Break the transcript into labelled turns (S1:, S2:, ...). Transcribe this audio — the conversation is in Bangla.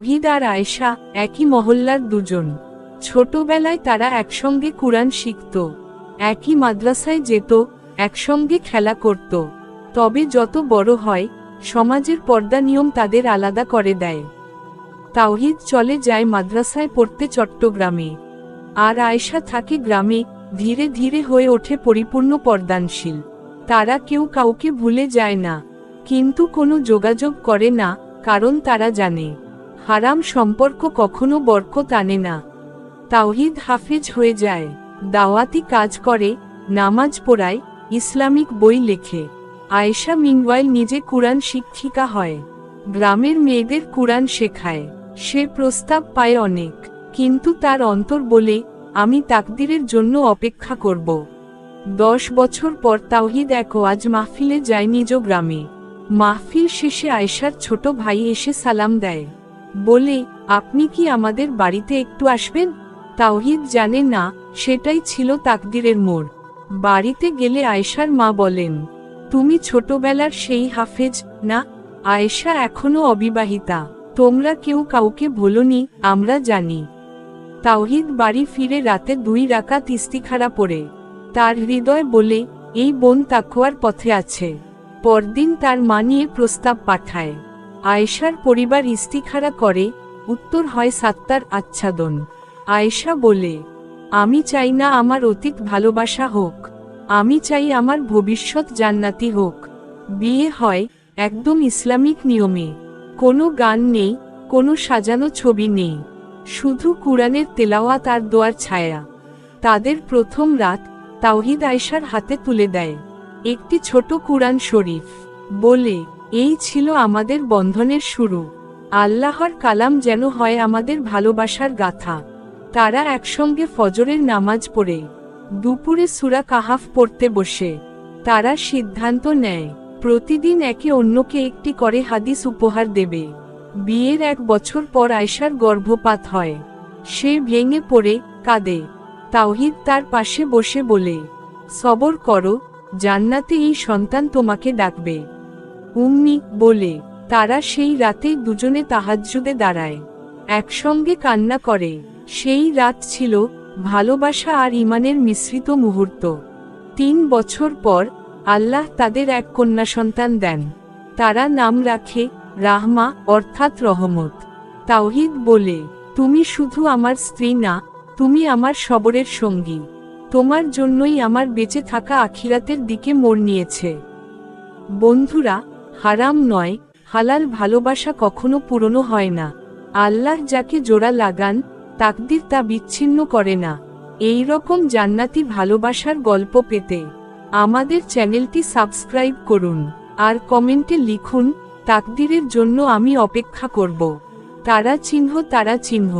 S1: ভিদ আর আয়েশা একই মহল্লার দুজন। ছোটবেলায় তারা একসঙ্গে কুরআন শিখত, একই মাদ্রাসায় যেত, একসঙ্গে খেলা করত। তবে যত বড় হয়, সমাজের পর্দা নিয়ম তাদের আলাদা করে দেয়। তাওহিদ চলে যায় মাদ্রাসায় পড়তে চট্টগ্রামে। আর আয়েশা থাকে গ্রামে, ধীরে ধীরে হয়ে ওঠে পরিপূর্ণ পর্দানশীল। তারা কেউ কাউকে ভুলে যায় না। কিন্তু কোনো যোগাযোগ করে না, কারণ তারা জানে। হারাম সম্পর্ক কখনো বরকত আনে না। তাওহিদ হাফেজ হয়ে যায়। দাওয়াতি কাজ করে, নামাজ পড়ায়, ইসলামিক বই লেখে। আয়েশা মিনওয়াইল নিজে কুরআন শিক্ষিকা হয়। গ্রামের মেয়েদের কুরআন শেখায়। সে প্রস্তাব পায় অনেক। কিন্তু তার অন্তর বলে, আমি তাকদিরের জন্য অপেক্ষা করব। দশ বছর পর তাওহিদ এক ওয়াজ মাহফিলে যায় নিজ গ্রামে। মাহফিল শেষে আয়েশার ছোট ভাই এসে সালাম দেয়। বলে, আপনি কি আমাদের বাড়িতে একটু আসবেন? তাওহিদ জানে না, সেটাই ছিল তাকদিরের মোড়। বাড়িতে গেলে আয়েশার মা বলেন, তুমি ছোটবেলার সেই হাফেজ, না? আয়েশা এখনও অবিবাহিতা। তোমরা কেউ কাউকে বলনি আমরা জানি। তাওহিদ বাড়ি ফিরে রাতে দুই রাকাত ইস্তিখারা পড়ে। তার হৃদয় বলে, এই বোন তাকুয়ার পথে আছে। পরদিন তার মা নিয়ে প্রস্তাব পাঠায়। আয়েশার পরিবার ইস্তিখারা করে, উত্তর হয় সাত্তার আচ্ছাদন। আয়েশা বলে, আমি চাই না আমার অতীত ভালোবাসা হোক, আমি চাই আমার ভবিষ্যৎ জান্নাতি হোক। বিয়ে হয় একদম ইসলামিক নিয়মে। কোনো গান নেই, কোনো সাজানো ছবি নেই। শুধু কুরআনের তেলাওয়াত আর দোয়ার ছায়া। তাদের প্রথম রাত তাওহিদ আয়সার হাতে তুলে দেয়। একটি ছোট কুরআন শরীফ। বলে এই ছিল আমাদের বন্ধনের শুরু। আল্লাহর কালাম যেন হয় আমাদের ভালোবাসার গাথা। তারা একসঙ্গে ফজরের নামাজ পড়ে। দুপুরে সুরা কাহাফ পড়তে বসে। তারা সিদ্ধান্ত নেয়, প্রতিদিন একে অন্যকে একটি করে হাদিস উপহার দেবে। বিয়ের এক বছর পর আয়সার গর্ভপাত হয়। সে ভেঙে পড়ে, কাঁদে। তাওহিদ তার পাশে বসে বলে, সবর করো, জান্নাতে এই সন্তান তোমাকে ডাকবে। উম্মি বলে, তারা সেই রাতেই দুজনে তাহাজ্জুদে দাঁড়ায়। একসঙ্গে কান্না করে। সেই রাত ছিল ভালোবাসা আর ইমানের মিশ্রিত মুহূর্ত। তিন বছর পর আল্লাহ তাদের এক কন্যা সন্তান দেন। তারা নাম রাখে রাহমা, অর্থাৎ রহমত। তাওহিদ বলে, তুমি শুধু আমার স্ত্রী না, তুমি আমার সবরের সঙ্গী। তোমার জন্যই আমার বেঁচে থাকা আখিরাতের দিকে মোড় নিয়েছে। বন্ধুরা হারাম নয়, হালাল ভালোবাসা কখনো পুরনো হয় না। আল্লাহ যাকে জোড়া লাগান, তাকদির তা বিচ্ছিন্ন করে না। এই রকম জান্নাতি ভালোবাসার গল্প পেতে আমাদের চ্যানেলটি সাবস্ক্রাইব করুন, আর কমেন্টে লিখুন, তাকদিরের জন্য আমি অপেক্ষা করব। তারা চিহ্ন তারা চিহ্ন।